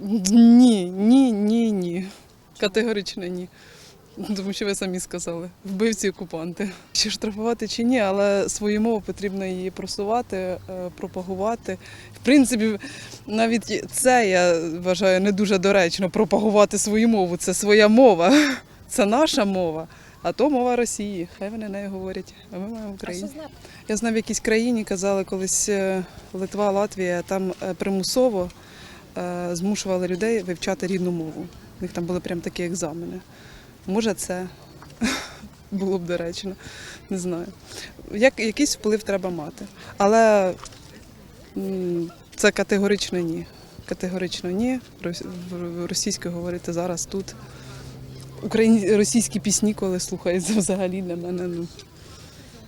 Ні, ні, ні, ні. Категорично ні. Тому що ви самі сказали, вбивці окупанти. Чи штрафувати чи ні, але свою мову потрібно її просувати, е, пропагувати. В принципі, навіть це я вважаю не дуже доречно пропагувати свою мову. Це своя мова, це наша мова. А то мова Росії. Хай вони нею говорять. А ми маємо Україну. Я знав, в якійсь країні казали колись е, Литва, Латвія, там е, примусово змушували людей вивчати рідну мову. У них там були прям такі екзамени. Може, це було б доречно, не знаю. Як, якийсь вплив треба мати. Але це категорично ні. Категорично ні. Російською говорити зараз тут. Україні... Російські пісні, коли слухаються взагалі для мене. Ну,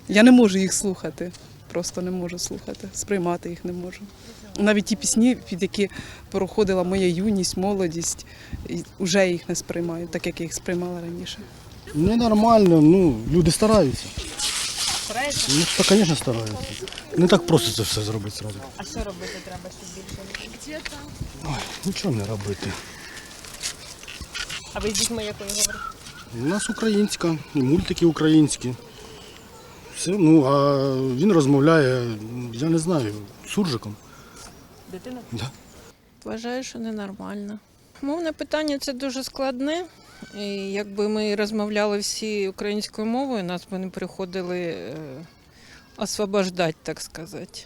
я не можу їх слухати. Просто не можу слухати, сприймати їх не можу. Навіть ті пісні, під які проходила моя юність, молодість, вже їх не сприймаю, так як я їх сприймала раніше. Ненормально, ну, люди стараються. Ну, так, звісно, стараються. Не так просто це все зробити зразу. А що робити треба, щоб більше? Нічого не робити. А ви з дітьми якою говорите? У нас українська, і мультики українські. Все, ну, а він розмовляє, я не знаю, суржиком. Дитина? Да. Вважаю, що ненормально. Мовне питання це дуже складне. І якби ми розмовляли всі українською мовою, нас би не приходили е, освобождати, так сказати.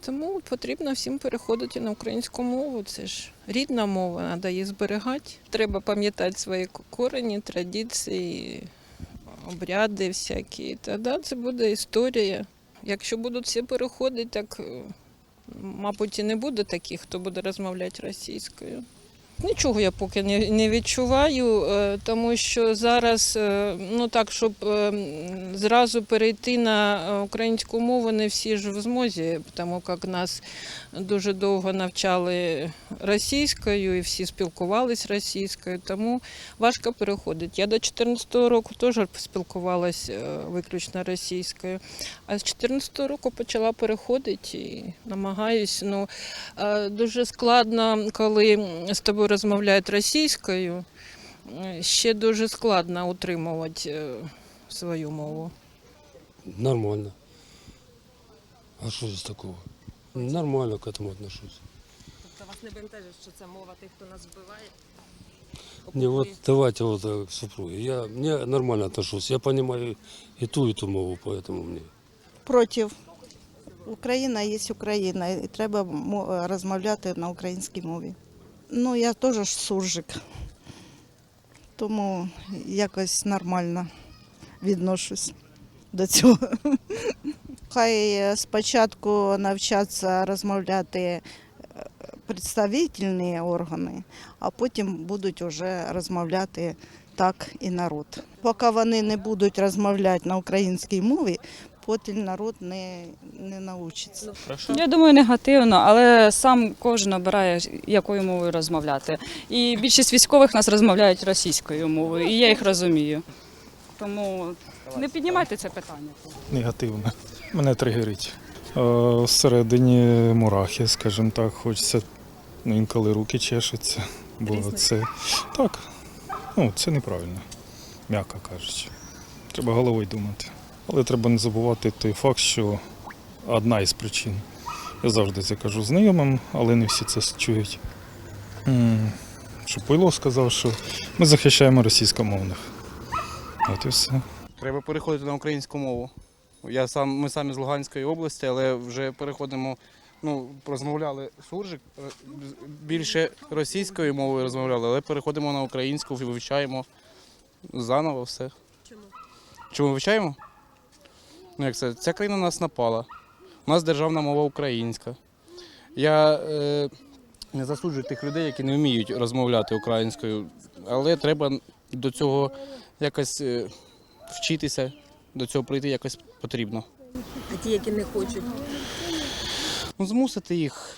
Тому потрібно всім переходити на українську мову. Це ж рідна мова, треба її зберігати. Треба пам'ятати свої корені, традиції, обряди всякі. Тоді це буде історія. Якщо будуть всі переходити, так мабуть, і не буде таких, хто буде розмовляти російською. Нічого я поки не, відчуваю, е, тому що зараз, е, ну так, щоб е, зразу перейти на українську мову, не всі ж в змозі, тому як нас дуже довго навчали російською і всі спілкувалися російською, тому важко переходити. Я до 2014 року теж спілкувалася виключно російською, а з 2014 року почала переходити і намагаюсь. Ну, Дуже складно, коли з тобою розмовляють російською. Е, Ще дуже складно утримувати е, свою мову. Нормально. А что здесь такого? Нормально к этому отношусь. Тобто вас не бентежить, що це мова тих, хто нас вбиває? Не, вот давайте вот так, к супруге. Я мне нормально отношусь. Я понимаю и ту, и ту мову, поэтому мне. Против. Україна є Україна, і треба мо- розмовляти на українській мові. Ну, я теж суржик, тому якось нормально відношусь до цього. Хай спочатку навчаться розмовляти е, представительні органи, а потім будуть вже розмовляти так і народ. Поки вони не будуть розмовляти на українській мові, потім народ не, не навчиться. Я думаю, негативно, але сам кожен обирає, якою мовою розмовляти. І більшість військових нас розмовляють російською мовою, і я їх розумію. Тому не піднімайте це питання. негативно. Мене тригерить. Е, Всередині мурахи, скажімо так, хочеться ну, інколи руки чешуться. Бо це так, ну, це неправильно, м'яко кажучи. Треба головою думати. Але треба не забувати той факт, що одна із причин. Я завжди це кажу знайомим, але не всі це чують. Пойло сказав, що ми захищаємо російськомовних. От і все. Треба переходити на українську мову. Я сам, ми самі з Луганської області, але вже переходимо. Ну, розмовляли суржик, е, більше російською мовою розмовляли, але переходимо на українську, вивчаємо заново все. Чому? Чому вивчаємо? Ну, як це? Ця країна нас напала. У нас державна мова українська. Я е, не засуджую тих людей, які не вміють розмовляти українською, але треба до цього якось е, вчитися, до цього прийти якось потрібно. А ті, які не хочуть. Ну, змусити їх.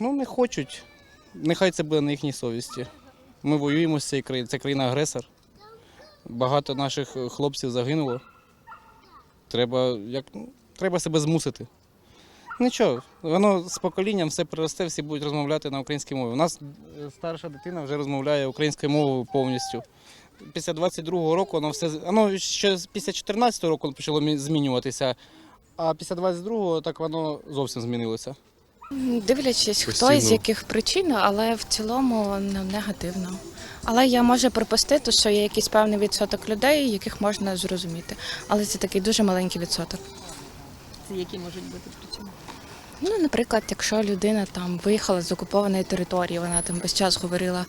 Ну, не хочуть. Нехай це буде на їхній совісті. Ми воюємо з цією країною. Це країна-агресор. Багато наших е, хлопців загинуло. Треба, як, ну, треба себе змусити. Нічого, воно з поколінням все приросте, всі будуть розмовляти на українській мові. У нас е, старша дитина вже розмовляє українською мовою повністю. Після 22-го року воно все воно ще після 14-го року почало змінюватися, а після 22-го так воно зовсім змінилося. Дивлячись, хто Постійно. і з яких причин, але в цілому ну, негативно. Але я можу припустити, що є якийсь певний відсоток людей, яких можна зрозуміти. Але це такий дуже маленький відсоток. Це які можуть бути причини? Ну, наприклад, якщо людина там виїхала з окупованої території, вона там весь час говорила.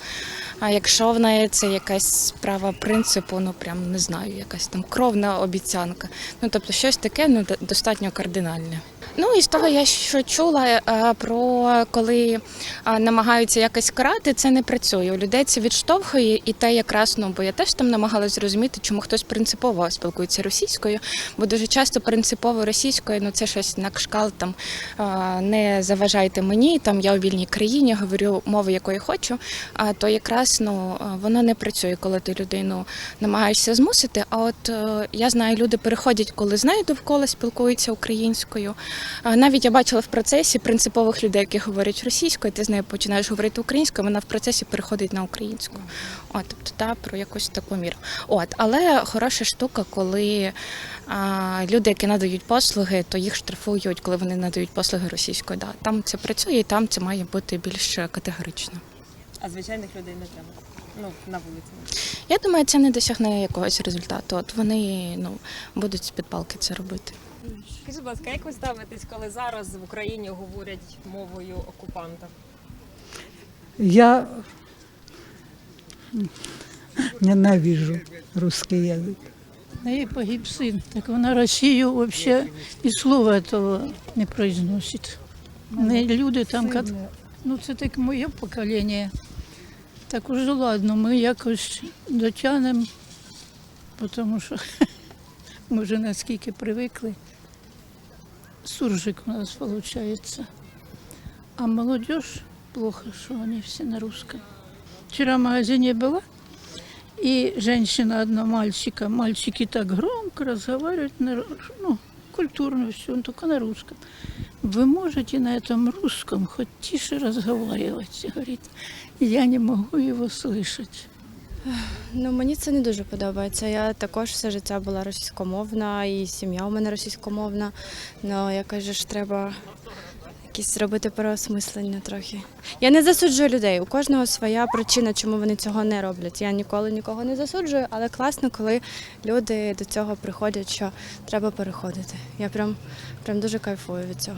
А якщо в неї це якась справа принципу, ну прям не знаю, якась там кровна обіцянка. Ну тобто щось таке ну, достатньо кардинальне. Ну і з того я що чула е, про коли намагаються якось карати, це не працює. Людей це відштовхує, і те якраз ну бо я теж там намагалась зрозуміти, чому хтось принципово спілкується російською, бо дуже часто принципово російською, ну це щось на кшкал там не заважайте мені, там я у вільній країні говорю мову, якої хочу. А то якраз ну воно не працює, коли ти людину намагаєшся змусити. А от е, я знаю, люди переходять, коли знають довкола, спілкуються українською. Навіть я бачила в процесі принципових людей, які говорять російською, ти з нею починаєш говорити українською, вона в процесі переходить на українську. От, тобто, та, про якусь таку міру. От, але хороша штука, коли а, люди, які надають послуги, то їх штрафують, коли вони надають послуги російською. Да. Там це працює, і там це має бути більш категорично. А звичайних людей не треба. Ну, на вулиці. Я думаю, це не досягне якогось результату. От вони ну, будуть з підпалки це робити. Скажіть, будь ласка, як ви ставитесь, коли зараз в Україні говорять мовою окупанта? Я ненавижу русский язык. На її погиб син, так вона Росію взагалі і слова того не произносить. Не люди там, кат- ну це так моє покоління. Так уже ладно, ми якось дотягнемо, тому що ми вже наскільки привикли Суржик у нас виходить. А молодежь плохо, что они все на русском. Вчера в магазине была, и женщина одна мальчика. Мальчики так громко разговаривают, на, ру- ну, культурно все, он только на русском. Вы можете на этом русском хоть тише разговаривать, говорит. Я не могу его слышать. Ну мені це не дуже подобається. Я також все життя була російськомовна, і сім'я у мене російськомовна. Ну я кажу, треба якісь робити переосмислення трохи. Я не засуджую людей. У кожного своя причина, чому вони цього не роблять. Я ніколи нікого не засуджую, але класно, коли люди до цього приходять, що треба переходити. Я прям, прям дуже кайфую від цього.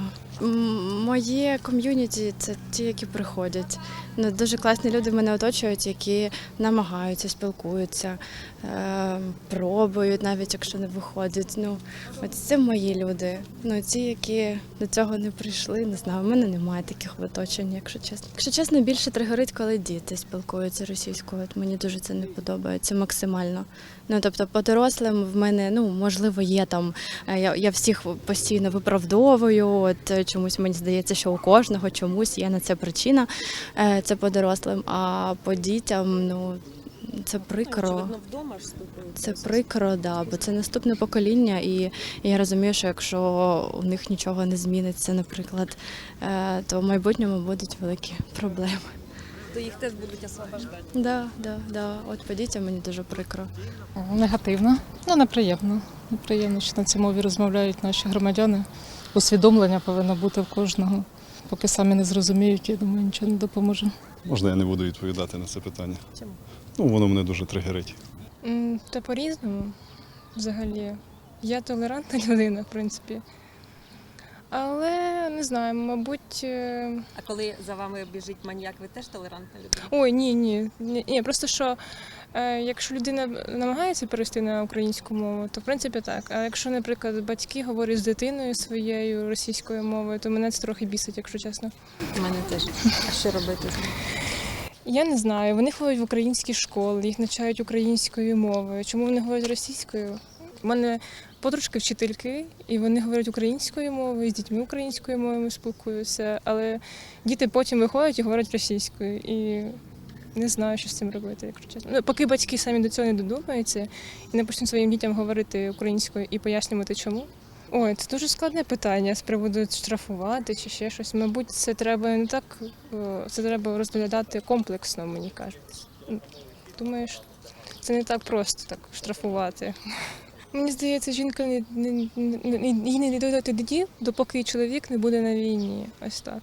Моє ком'юніті це ті, які приходять. Ну, дуже класні люди мене оточують, які намагаються, спілкуються, е, пробують, навіть якщо не виходять. Ну, от це мої люди. Ну, ті, які до цього не прийшли, не знаю. У мене немає таких в оточенні, якщо чесно. Якщо чесно, більше тригерить, коли діти спілкуються російською. От мені дуже це не подобається максимально. Ну тобто, по дорослим в мене ну можливо є там. е, Я, я всіх постійно виправдовую. От е, чомусь мені здається, що у кожного чомусь є на це причина. Е, Це по дорослим, а по дітям, ну це прикро. Ж спілкуються. Це прикро, да, бо це наступне покоління, і я розумію, що якщо у них нічого не зміниться, наприклад, е, то в майбутньому будуть великі проблеми. То їх теж будуть освобождати. Да, да, да. От по дітям мені дуже прикро. Негативно, ну неприємно. Неприємно, що на цій мові розмовляють наші громадяни. Усвідомлення повинно бути в кожного. Поки самі не зрозуміють, я думаю, нічого не допоможе. Можна я не буду відповідати на це питання? Чому? Ну, воно мене дуже тригерить. Та по-різному взагалі. Я толерантна людина, в принципі. Але не знаю, мабуть. е, А коли за вами біжить маніяк, ви теж толерантна людина? Ой, ні, ні. Ні, ні, просто що е, якщо людина намагається перейти на українську мову, то в принципі так. А якщо, наприклад, батьки говорять з дитиною своєю російською мовою, то мене це трохи бісить, якщо чесно. Мене теж. А що робити з ним? Я не знаю. Вони ходять в українські школи, їх навчають українською мовою. Чому вони говорять російською? У мене подружки вчительки, і вони говорять українською мовою, з дітьми українською мовою спілкуються, але діти потім виходять і говорять російською. І не знаю, що з цим робити, якщо чесно. Ну, поки батьки самі до цього не додумаються і не почнуть своїм дітям говорити українською і пояснювати чому, Ой, це дуже складне питання з приводу штрафувати чи ще щось. Мабуть, це треба не так, е, це треба розглядати комплексно, мені кажуть. Думаю, що це не так просто так штрафувати. Мені здається, жінка не, не, не, їй не дойде тоді, допоки чоловік не буде на війні. Ось так.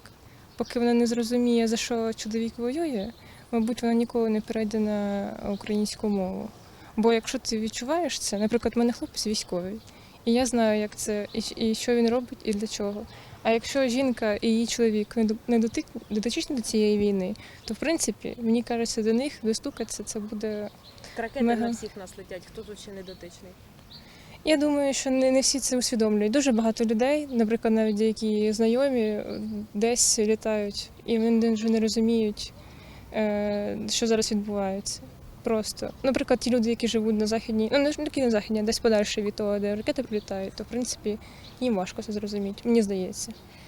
Поки вона не зрозуміє, за що чоловік воює, мабуть, вона ніколи не перейде на українську мову. Бо якщо ти відчуваєш це, наприклад, в мене хлопець військовий, і я знаю, як це, і, і що він робить, і для чого. А якщо жінка і її чоловік не дотичні до цієї війни, то в принципі, мені кажеться, до них достукатися це буде. Ракети Мега. на всіх нас летять. Хто тут ще не дотичний? Я думаю, що не, не всі це усвідомлюють. Дуже багато людей, наприклад, навіть деякі знайомі е, десь літають, і вони вже не розуміють, е, що зараз відбувається. Просто, наприклад, ті люди, які живуть на західній, ну не ж- не на західній, а десь подальше від того, де ракети прилітають, то в принципі їм важко це зрозуміти, мені здається.